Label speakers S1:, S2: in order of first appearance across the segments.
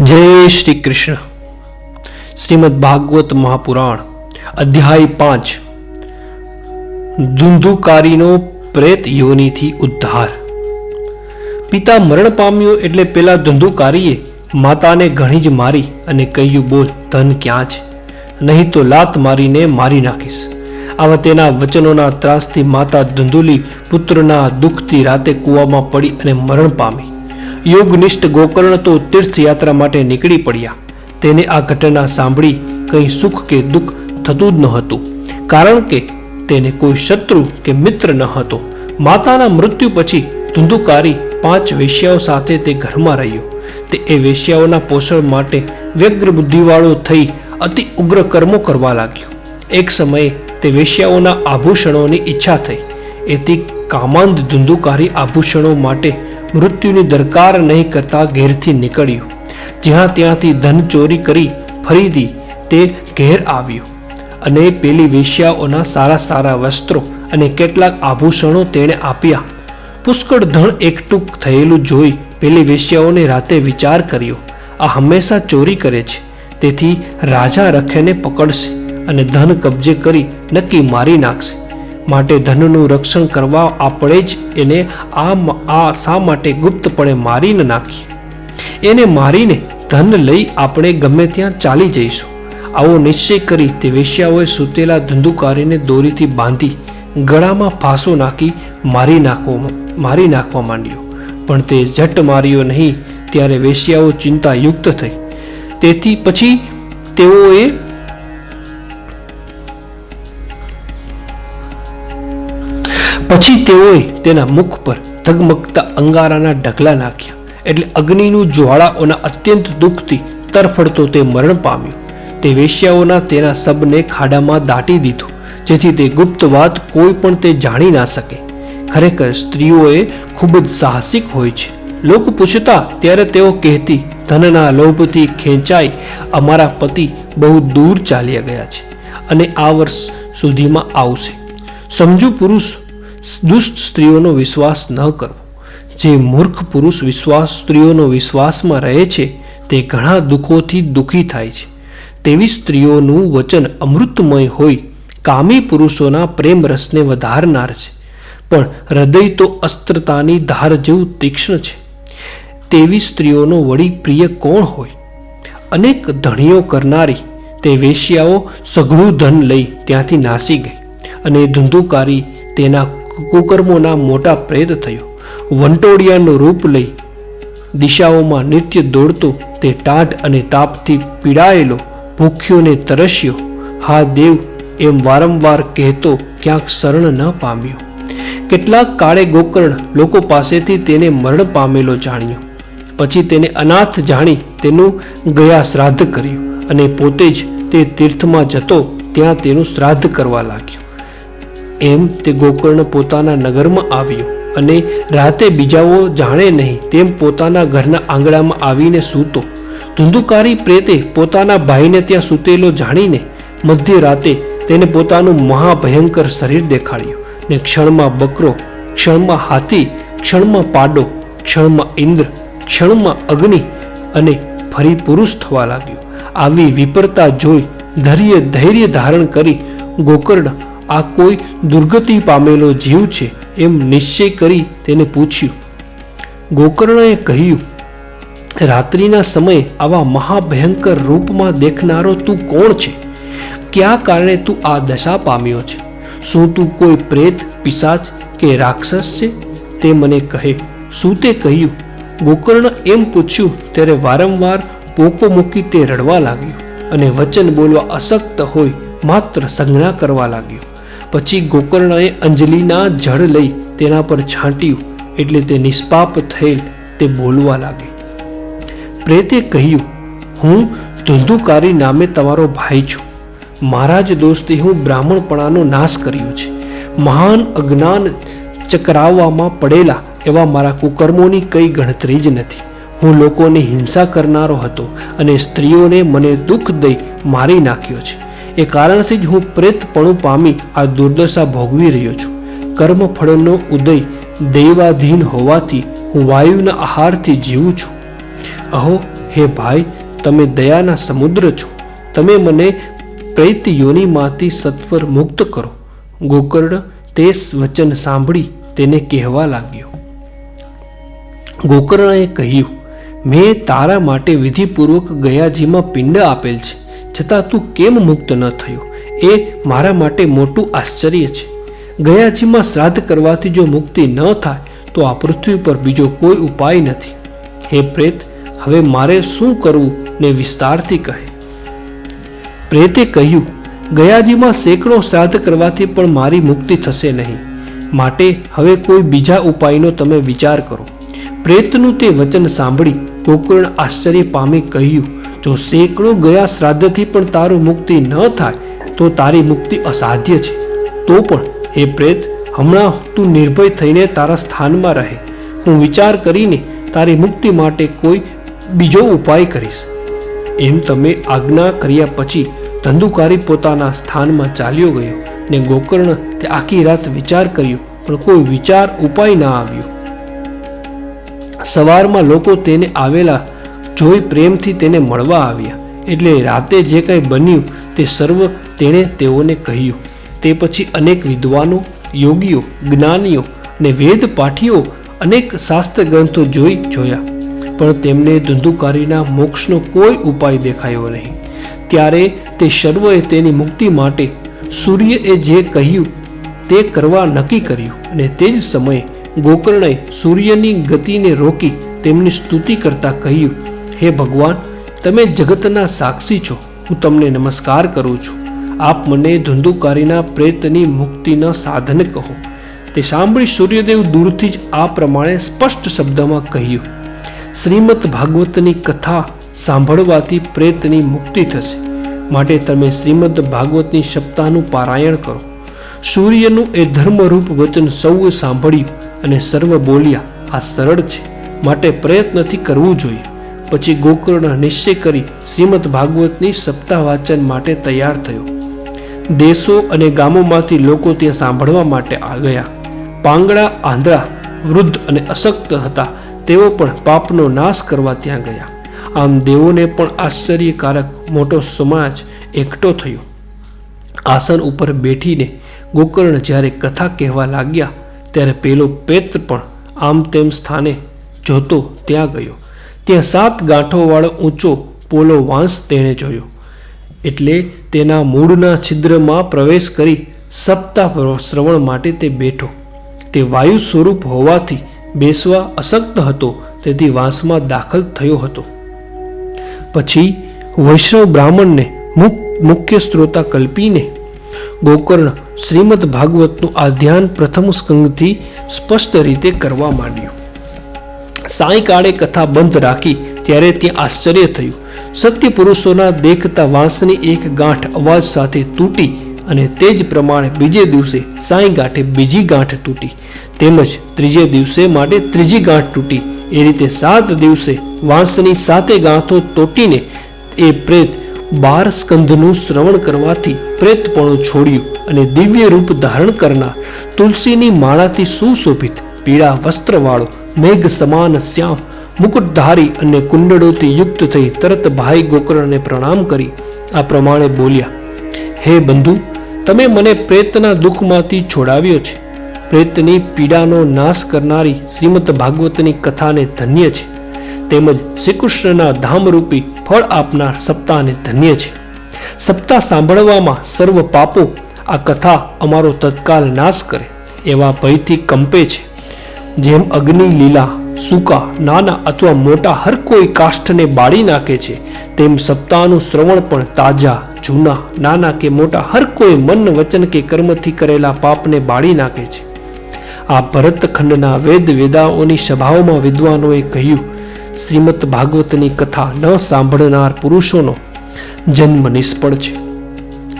S1: જય શ્રી કૃષ્ણ. શ્રીમદ ભાગવત મહાપુરાણ, અધ્યાય પાંચ. ધુંધુકારીનો પ્રેત યોનીથી ઉદ્ધાર. પિતા મરણ પામ્યો એટલે પેલા ધુંધુકારીએ માતાને ઘણી જ મારી અને કહ્યું, બોલ, ધન ક્યાં છે? નહીં તો લાત મારીને મારી નાખીશ. આવા તેના વચનોના ત્રાસથી માતા ધુંધુલી પુત્રના દુઃખથી રાતે કૂવામાં પડી અને મરણ પામી. યોગનિષ્ઠ ગોકર્ણ તો તીર્થયાત્રા માટે નીકળી પડ્યા. તેને આ ઘટના સાંભળી કંઈ સુખ કે દુઃખ થતું જ ન હતું. કારણ કે તેને કોઈ શત્રુ કે મિત્ર ન હતો. માતાના મૃત્યુ પછી ધુંધુકારી પાંચ વેશ્યાઓ સાથે તે ઘરમાં રહ્યો. તે એ વેશ્યાઓના પોષણ માટે વ્યગ્ર બુદ્ધિવાળો થઈ અતિ ઉગ્ર કર્મો કરવા લાગ્યો. એક સમયે તે વેશ્યાઓના આભૂષણોની ઈચ્છા થઈ. એથી કામાંધ ધુંધુકારી આભૂષણો માટે મૃત્યુની દરકાર નહીં કરતા ઘેરથી નીકળ્યું. જ્યાં ત્યાંથી ધન ચોરી કરી ફરીથી તે ઘેર આવ્યો. અને પેલી વેશ્યાઓના સારા સારા વસ્ત્રો અને કેટલાક આભૂષણો તેણે આપ્યા. પુષ્કળ ધન એકટુક થયેલું જોઈ પેલી વેશ્યાઓને રાતે વિચાર કર્યો, આ હંમેશા ચોરી કરે છે. તેથી રાજા રખેને પકડશે અને ધન કબજે કરી નક્કી મારી નાખશે. માટે ધનનું રક્ષણ કરવા આપણે જ એને આ આ શા માટે ગુપ્તપણે મારીને નાખીએ? એને મારીને ધન લઈ આપણે ગમે ત્યાં ચાલી જઈશું. આવો નિશ્ચય કરી તે વેશ્યાઓએ સૂતેલા ધંધુકારીને દોરીથી બાંધી ગળામાં ફાંસો નાખી મારી નાખવો મારી નાખવા માંડ્યો. પણ તે ઝટ માર્યો નહીં, ત્યારે વેશ્યાઓ ચિંતાયુક્ત થઈ. તેથી પછી તેઓએ પછી તેઓએ તેના મુખ પર ધગમગતા અંગારાના ઢગલા નાખ્યા. એટલે અગ્નિનું જ્વાળાઓના અત્યંત દુઃખથી તરફડતો તે મરણ પામ્યો. તે વેશ્યાઓના તેના શબને ખાડામાં દાટી દીધો, જેથી તે ગુપ્ત વાત કોઈ પણ તે જાણી ના શકે. ખરેખર સ્ત્રીઓએ ખૂબ જ સાહસિક હોય છે. લોકો પૂછતા ત્યારે તેઓ કહેતી, ધનના લોભથી ખેંચાઈ અમારા પતિ બહુ દૂર ચાલ્યા ગયા છે અને આ વર્ષ સુધીમાં આવશે. સમજુ પુરુષ દુષ્ટ સ્ત્રીઓનો વિશ્વાસ ન કરવો. જે મૂર્ખ પુરુષ વિશ્વાસ સ્ત્રીઓનો વિશ્વાસમાં રહે છે, તે ઘણા દુઃખોથી દુઃખી થાય છે. તેવી સ્ત્રીઓનું વચન અમૃતમય હોય, કામી પુરુષોના પ્રેમ રસને વધારનાર છે. પણ હૃદય તો અસ્ત્રતાની ધાર જેવું તીક્ષ્ણ છે. તેવી સ્ત્રીઓનો વળી પ્રિય કોણ હોય? અનેક ધણીઓ કરનારી તે વેશ્યાઓ સઘળું ધન લઈ ત્યાંથી નાસી ગઈ અને ધુંધુકારી તેના કુકર્મોના મોટા પ્રેત થયો. વંટોડિયાનું રૂપ લઈ દિશાઓમાં નિત્ય દોડતો તે ટાઢ અને તાપથી પીડાયેલો ભૂખ્યોને તરસ્યો. હા, દેવ, એમ વારંવાર કહેતો ક્યાંક શરણ ન પામ્યો. કેટલાક કાળે ગોકર્ણ લોકો પાસેથી તેને મરણ પામેલો જાણ્યો. પછી તેને અનાથ જાણી તેનું ગયા શ્રાદ્ધ કર્યું અને પોતે જ તે તીર્થમાં જતો ત્યાં તેનું શ્રાદ્ધ કરવા લાગ્યો. એમ તે ગોકર્ણ પોતાના નગરમાં આવ્યો અને રાતે બીજાઓ જાણે નહીં તેમ પોતાના ઘરના આંગણામાં આવીને સૂતો. ધુંધુકારી પ્રેતે પોતાના ભાઈને ત્યાં સૂતેલો જાણીને મધ્ય રાતે તેને પોતાનું મહાભયંકર શરીર દેખાડ્યું ને ક્ષણમાં બકરો, ક્ષણમાં હાથી, ક્ષણમાં પાડો, ક્ષણમાં ઇન્દ્ર, ક્ષણમાં અગ્નિ અને ફરી પુરુષ થવા લાગ્યો. આવી વિપરતા જોઈ ધૈર્ય ધૈર્ય ધારણ કરી ગોકર્ણ આ કોઈ દુર્ગતિ પામેલો જીવ છે એમ નિશ્ચય કરી તેને પૂછ્યું. ગોકર્ણએ કહ્યું, રાત્રિના સમયે આવા મહાભયંકર રૂપમાં દેખનારો તું કોણ છે? કયા કારણે તું આ દશા પામ્યો છે? શું તું કોઈ પ્રેત, પિશાચ કે રાક્ષસ છે? તે મને કહે, શું તે કહ્યું? ગોકર્ણ એમ પૂછ્યું, ત્યારે વારંવાર પોકો મૂકી તે રડવા લાગ્યો અને વચન બોલવા અશક્ત હોય માત્ર સંજ્ઞા કરવા લાગ્યો. પછી ગોકર્ણએ અંજલિના જળ લઈ તેના પર છાંટ્યું એટલે તે નિષ્પાપ થયેલ તે બોલવા લાગી. પ્રેતે કહ્યું, હું ધુંધુકારી નામે તમારો ભાઈ છું. મારા જ દોસ્તે હું બ્રાહ્મણપણાનો નાશ કર્યો છે. મહાન અજ્ઞાન ચકરાવવામાં પડેલા એવા મારા કુકર્મોની કઈ ગણતરી જ નથી. હું લોકોની હિંસા કરનારો હતો અને સ્ત્રીઓને મને દુઃખ દઈ મારી નાખ્યો છે. એ કારણથી જ હું પ્રેતપણું પામી આ દુર્દશા ભોગવી રહ્યો છું. કર્મફળનો ઉદય દૈવાધીન હોવાથી હું વાયુના આહારથી જીવું છું. અહો, હે ભાઈ, તમે દયાના સમુદ્ર છો. તમે મને પ્રેત યોનિમાંથી સત્વર મુક્ત કરો. ગોકર્ણ તે વચન સાંભળી તેને કહેવા લાગ્યો. ગોકર્ણએ કહ્યું, મેં તારા માટે વિધિપૂર્વક ગયાજીમાં પિંડ આપેલ છે. છતાં તું કેમ મુક્ત ન થયો? એ મારા માટે મોટું આશ્ચર્ય છે. ગયાજીમાં શ્રાદ્ધ કરવાથી જો મુક્તિ ન થાય, તો આ પૃથ્વી પર બીજો કોઈ ઉપાય નથી. હે પ્રેત, હવે મારે શું કરવું ને વિસ્તારથી કહે? પ્રેતે કહ્યું, ગયાજીમાં સેંકડો શ્રાદ્ધ કરવાથી પણ મારી મુક્તિ થશે નહીં. માટે હવે કોઈ બીજા ઉપાયનો તમે વિચાર કરો. પ્રેતનું તે વચન સાંભળી ગોકર્ણ આશ્ચર્ય પામી કહ્યું, જો સેંકડો ગયા શ્રાદ્ધથી પણ તારું મુક્તિ ન થાય, તો તારી મુક્તિ અસાધ્ય છે. તો પણ, હે પ્રેત, હમણાં તું નિર્ભય થઈને તારા સ્થાનમાં રહે. હું વિચાર કરીને તારી મુક્તિ માટે કોઈ બીજો ઉપાય કરીશ. એમ તમે આજ્ઞા કર્યા પછી ધંધુકારી પોતાના સ્થાનમાં ચાલ્યો ગયો ને ગોકર્ણ તે આખી રાત વિચાર કર્યો, પણ કોઈ વિચાર, ઉપાય ના આવ્યો. સવારમાં લોકો તેને આવેલા જોઈ પ્રેમથી તેને મળવા આવ્યા. એટલે રાતે જે કંઈ બન્યું તે સર્વ તેણે તેઓને કહ્યું. તે પછી અનેક વિદ્વાનો, યોગીઓ, જ્ઞાનીઓ ને વેદ પાઠીઓ અનેક શાસ્ત્ર ગ્રંથો જોઈ જોયા. પણ તેમને ધુંધુકારીના મોક્ષનો કોઈ ઉપાય દેખાયો નહીં. ત્યારે તે સર્વએ તેની મુક્તિ માટે સૂર્યએ જે કહ્યું તે કરવા નક્કી કર્યું અને તે જ સમયે ગોકર્ણે સૂર્યની ગતિને રોકી તેમની સ્તુતિ કરતા કહ્યું, હે ભગવાન, તમે જગતના સાક્ષી છો. હું તમને નમસ્કાર કરું છું. આપ મને ધુંધુકારીના પ્રેતની મુક્તિના સાધન કહો. તે સાંભળી સૂર્યદેવ દૂરથી જ આ પ્રમાણે સ્પષ્ટ શબ્દમાં કહ્યું, શ્રીમદ ભાગવતની કથા સાંભળવાથી પ્રેતની મુક્તિ થશે. માટે તમે શ્રીમદ ભાગવતની સપ્તાહનું પારાયણ કરો. સૂર્યનું એ ધર્મરૂપ વચન સૌએ સાંભળ્યું. અને સર્વ બોલ્યા, આ સરળ છે. માટે પ્રયત્નથી કરવું જોઈએ. પછી ગોકર્ણ નિશ્ચય કરી શ્રીમદ ભાગવતની સપ્તાહ વાચન માટે તૈયાર થયો. દેશો અને ગામોમાંથી લોકો ત્યાં સાંભળવા માટે આ ગયા. પાંગડા આંધળા, વૃદ્ધ અને અશક્ત હતા. તેઓ પણ પાપનો નાશ કરવા ત્યાં ગયા. આમ દેવોને પણ આશ્ચર્યકારક મોટો સમાજ એકઠો થયો. આસન ઉપર બેઠીને ગોકર્ણ જ્યારે કથા કહેવા લાગ્યા ત્યારે પેલો પેત્ર પણ આમ તેમ સ્થાને જોતો ત્યાં ગયો. ત્યાં સાત ગાંઠોવાળો ઊંચો પોલો વાંસ તેણે જોયો. એટલે તેના મૂળના છિદ્રમાં પ્રવેશ કરી સપ્તાહ શ્રવણ માટે તે બેઠો. તે વાયુ સ્વરૂપ હોવાથી બેસવા અશક્ત હતો, તેથી વાંસમાં દાખલ થયો હતો. પછી વૈષ્ણવ બ્રાહ્મણને મુખ્ય સ્ત્રોતા કલ્પીને ગોકર્ણ શ્રીમદ ભાગવતનું આ ધ્યાન પ્રથમ સ્કંદથી સ્પષ્ટ રીતે કરવા માંડ્યું. સાંયકાળે કથા બંધ રાખી ત્યારે ત્યાં આશ્ચર્ય થયું. સત્ય પુરુષોના દેખતા વાંસની એક ગાંઠ અવાજ સાથે તૂટી અને તે જ પ્રમાણે બીજે દિવસે સાંઈ ગાંઠે બીજી ગાંઠ તૂટી. તેમજ ત્રીજે દિવસે માટે ત્રીજી ગાંઠ તૂટી. એ રીતે સાત દિવસે વાંસની સાતે ગાંઠો તોટીને એ પ્રેત બાર સ્કંધનું શ્રવણ કરવાથી પ્રેતપણું છોડ્યું અને દિવ્ય રૂપ ધારણ કરનાર તુલસીની માળાથી સુશોભિત પીળા વસ્ત્રવાળો, મેઘ સમાન શ્યામ, મુકુટધારી અને કુંડળોથી યુક્ત થઈ તરત ભાઈ ગોકર્ણને પ્રણામ કરી આ પ્રમાણે બોલ્યા, હે બંધુ, તમે મને પ્રેતના દુઃખમાંથી છોડાવ્યો છે. પ્રેતની પીડાનો નાશ કરનારી શ્રીમદ ભાગવતની કથાને ધન્ય છે. તેમજ શ્રીકૃષ્ણના ધામરૂપી ફળ આપનાર સપ્તાહને ધન્ય છે. સપ્તાહ સાંભળવામાં સર્વ પાપો આ કથા અમારો તત્કાલ નાશ કરે, એવા ભયથી કંપે છે. જેમ અગ્નિ, લીલા, સૂકા, નાના અથવા મોટા હર કોઈ કાષ્ઠને બાળી નાખે છે, તેમ સપ્તાહનું શ્રવણ પણ તાજા, જૂના, નાના કે મોટા હર કોઈ મન, વચન કે કર્મથી કરેલા પાપને બાળી નાખે છે. આ ભરતખંડના વેદ વેદાઓની સભાઓમાં વિદ્વાનોએ કહ્યું શ્રીમદ ભાગવતની કથા ન સાંભળનાર પુરુષોનો જન્મ નિષ્ફળ છે.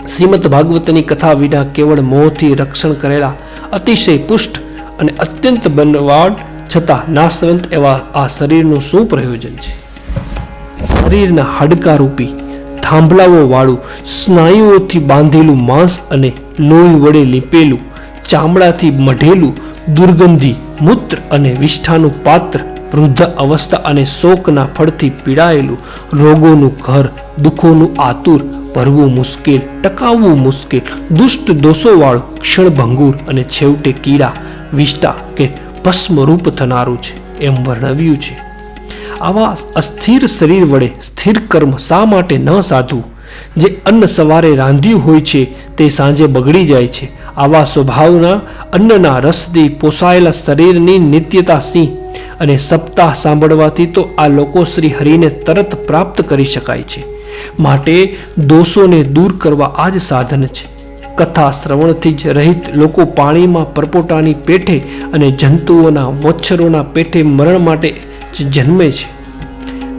S1: શ્રીમદ ભાગવતની કથા વિના કેવળ મોહથી રક્ષણ કરેલા અતિશય પુષ્ટ અને અત્યંત બનવાડ છતાં નાશવંત એવા આ શરીરનું શું પ્રયોજન છે? શરીરના હાડકા રૂપી થાંભલાઓ વાળું સ્નાયુઓથી બાંધેલું માંસ અને લોહી વડે લીપેલું ચામડાથી મઢેલું દુર્ગંધી મૂત્ર અને વિષ્ઠાનું પાત્ર વૃદ્ધ અવસ્થા અને શોકના ફળથી પીડાયેલું રોગોનું ઘર, દુઃખોનું આતુર, ભરવું મુશ્કેલ, ટકાવવું મુશ્કેલ, દુષ્ટ દોષોવાળું, ક્ષણભંગુર અને છેવટે કીડા, વિષ્ટા કે ભસ્મરૂપ થનારું છે એમ વર્ણવ્યું છે. આવા અસ્થિર શરીર વડે સ્થિર કર્મ શા માટે ન સાધવું? જે અન્ન સવારે રાંધ્યું હોય છે, તે સાંજે બગડી જાય છે આવા સ્વભાવના અન્નના રસથી પોસાયેલા શરીરની નિત્યતા સિંહ અને સપ્તાહ સાંભળવાથી તો આ લોકો શ્રી હરિને તરત પ્રાપ્ત કરી શકાય છે. માટે દોષોને દૂર કરવા આ જ સાધન છે. કથા શ્રવણથી જ રહિત લોકો પાણીમાં પરપોટાની પેઠે અને જંતુઓના મચ્છરોના પેઠે મરણ માટે જ જન્મે છે.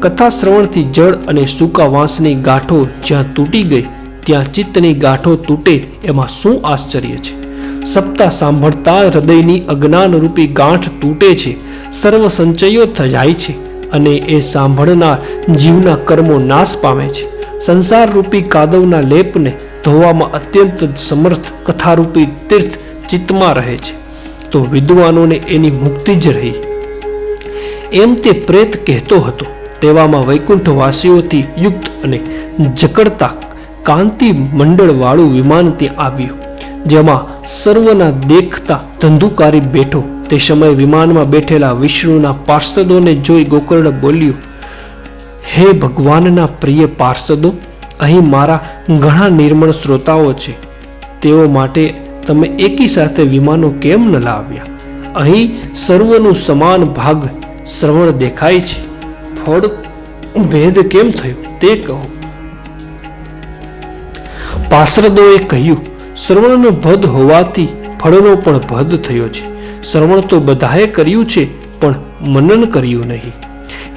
S1: કથા શ્રવણથી જળ અને સૂકા વાંસની ગાંઠો જ્યાં તૂટી ગઈ ત્યાં ચિત્તની ગાંઠો તૂટે એમાં શું આશ્ચર્ય છે? સપ્તાહ સાંભળતા હૃદયની અજ્ઞાનરૂપી ગાંઠ તૂટે છે, સર્વ સંચયો થજાય છે અને એ સાંભળનાર જીવના કર્મો નાશ પામે છે. સંસારરૂપી કાદવના લેપને ધોવામાં અત્યંત સમર્થ કથારૂપી તીર્થ ચિત્તમાં રહે છે. તો વિદ્વાનોને એની મુક્તિ જ રહી. એમ તે પ્રેત કહેતો હતો. તેવામાં વૈકુંઠવાસીઓથી યુક્ત અને જકડતા કાંતિ મંડળવાળું વિમાન ત્યાં આવ્યું, જેમાં સર્વના દેખતા ધંધુકારી બેઠો. તે સમયે વિમાનમાં બેઠેલા વિષ્ણુના પાર્ષદોને જોઈ ગોકર્ણ બોલ્યું, હે ભગવાનના પ્રિય પાર્ષદો, અહીં મારા ઘણા નિર્મળ શ્રોતાઓ છે. તેઓ માટે તમે એકી સાથે વિમાનો કેમ ન લાવ્યા? અહીં સર્વનું સમાન ભાગ શ્રવણ દેખાય છે. ફળ, ભેદ કેમ થયો? તે કહો. પાર્ષદોએ કહ્યું, શ્રવણનો ભદ હોવાથી ફળનો પણ ભદ થયો છે. શ્રવણ તો બધાએ કર્યું છે, પણ મનન કર્યું નહીં.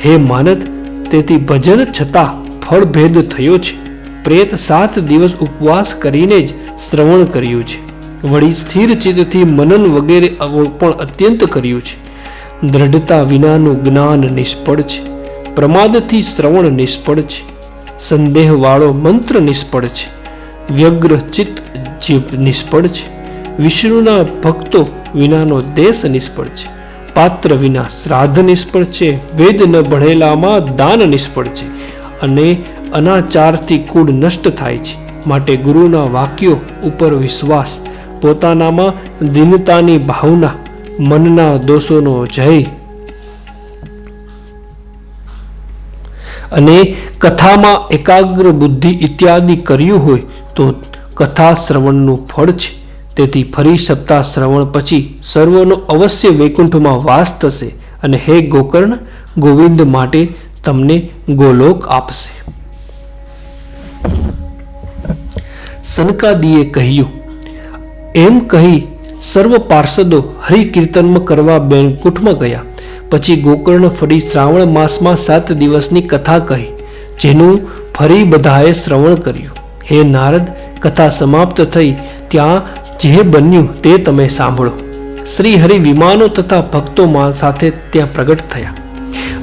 S1: હે માનદ તેથી ભજન છતાં ફળ ભેદ થયો છે. પ્રેત સાત દિવસ ઉપવાસ કરીને જ શ્રવણ કર્યું છે. વળી સ્થિર ચિત્તથી મનન વગેરે પણ અત્યંત કર્યું છે. દ્રઢતા વિનાનું જ્ઞાન નિષ્ફળ છે. પ્રમાદથી શ્રવણ નિષ્ફળ છે. સંદેહવાળો મંત્ર નિષ્ફળ છે. વ્યગ્ર ચિત્ત જીભ નિષ્ફળ છે. વિષ્ણુના ભક્તો વિનાનો દેશ નિષ્ફળ છે. પાત્ર વિના શ્રાદ્ધ નિષ્ફળ છે. વેદ ન ભણેલામાં દાન નિષ્ફળ છે. અને અનાચારથી કુળ નષ્ટ થાય છે. માટે ગુરુના વાક્યો ઉપર વિશ્વાસ, પોતાનામાં દીનતાની ભાવના, મનના દોષોનો જય અને કથામાં એકાગ્ર બુદ્ધિ ઇત્યાદિ કર્યું હોય તો કથા શ્રવણનું ફળ છે. તેથી ફરી સપ્તાહ શ્રવણ પછી સર્વનો અવશ્ય વૈકુંઠમાં વાસ થશે અને હે ગોકર્ણ, ગોવિંદ માટે તમને ગોલોક આપશે. સનકાદીએ કહ્યું, એમ કહી સર્વ પાર્ષદો હરિકીર્તનમાં કરવા બેંકુઠમાં ગયા. પછી ગોકર્ણ ફરી શ્રાવણ માસમાં સાત દિવસની કથા કહી, જેનું ફરી બધાએ શ્રવણ કર્યું. હે નારદ, કથા સમાપ્ત થઈ, ત્યાં જે બન્યું તે તમે સાંભળો. શ્રી હરિ વિમાનો તથા ભક્તોમાં સાથે ત્યાં પ્રગટ થયા.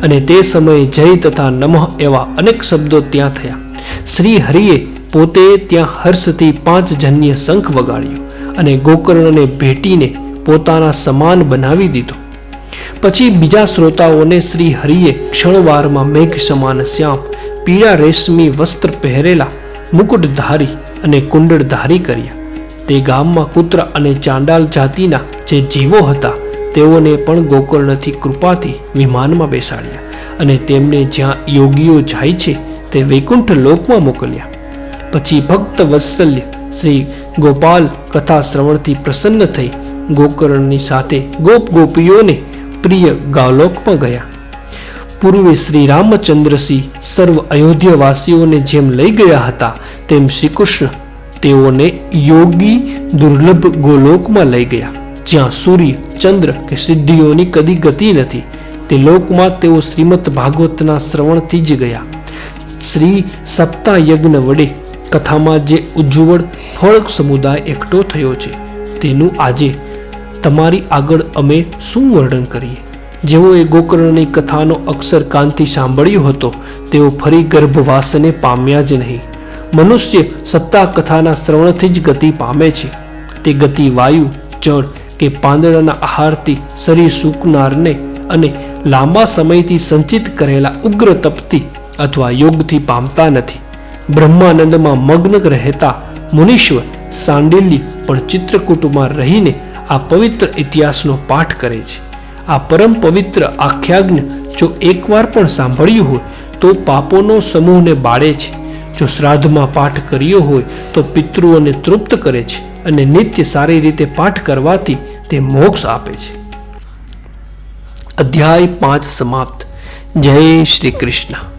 S1: અને તે સમયે જય તથા નમઃ એવા અનેક શબ્દો ત્યાં થયા. શ્રી હરિએ પોતે ત્યાં હર્ષથી પાંચ જન્ય શંખ વગાડ્યો અને ગોકર્ણને ભેટીને પોતાના સમાન બનાવી દીધો. પછી બીજા શ્રોતાઓને શ્રી હરિએ ક્ષણવારમાં મેઘ સમાન શ્યામ, પીળા રેશમી વસ્ત્ર પહેરેલા, મુકુટધારી અને કુંડળધારી કર્યા. તે ગામમાં કુત્ર અને ચાંડાલ જાતિના જે જીવો હતા, તેઓને પણ ગોકર્ણથી કૃપાથી વિમાનમાં બેસાડ્યા અને તેમને જ્યાં યોગીઓ જાય છે, તે વૈકુંઠ લોકમાં મોકલ્યા. પછી ભક્ત વત્સલ્ય શ્રી ગોપાલ કથા શ્રવણથી પ્રસન્ન થઈ ગોકર્ણની સાથે ગોપ ગોપીઓને પ્રિય ગાલોકમાં ગયા. પૂર્વે શ્રી રામચંદ્રસિંહ સર્વ અયોધ્યાવાસીઓને જેમ લઈ ગયા હતા, તેમ શ્રી કૃષ્ણ તેઓને યોગી, દુર્લભ ગોલોકમાં લઈ ગયા. જ્યાં સૂર્ય, ચંદ્ર કે સિદ્ધિઓની કદી ગતિ નથી, તે લોકમાં તેઓ શ્રીમદ ભાગવતના શ્રવણથી જ ગયા. શ્રી સપ્તાહ યજ્ઞ વડે કથામાં જે ઉજ્જવળ ફળ સમુદાય એકઠો થયો છે, તેનું આજે તમારી આગળ અમે શું વર્ણન કરીએ? જેઓએ ગોકર્ણની કથાનો અક્ષર કાનથી સાંભળ્યો હતો, તેઓ ફરી ગર્ભવાસને પામ્યા જ નહીં. મનુષ્ય સપ્તાહ કથાના શ્રવણથી જ ગતિ પામે છે. તે ગતિ વાયુ, જળ કે પાંદડાના આહારથી શરીર સૂકનારને અને લાંબા સમયથી સંચિત કરેલા ઉગ્ર તપથી અથવા યોગથી પામતા નથી. બ્રહ્માનંદમાં મગ્ન રહેતા મુનીશ્વર સાંડિલ્ય પણ ચિત્રકૂટમાં રહીને આ પવિત્ર ઇતિહાસનો પાઠ કરે છે. આ પરમ પવિત્ર આખ્યાજ્ઞ જો એકવાર પણ સાંભળ્યું હોય, તો પાપોનો સમૂહને બાળે છે. જો શ્રાદ્ધમાં પાઠ કર્યો હોય, તો પિતૃઓને તૃપ્ત કરે છે અને નિત્ય સારી રીતે પાઠ કરવાથી તે મોક્ષ આપે છે. અધ્યાય પાંચ સમાપ્ત. જય શ્રી કૃષ્ણ.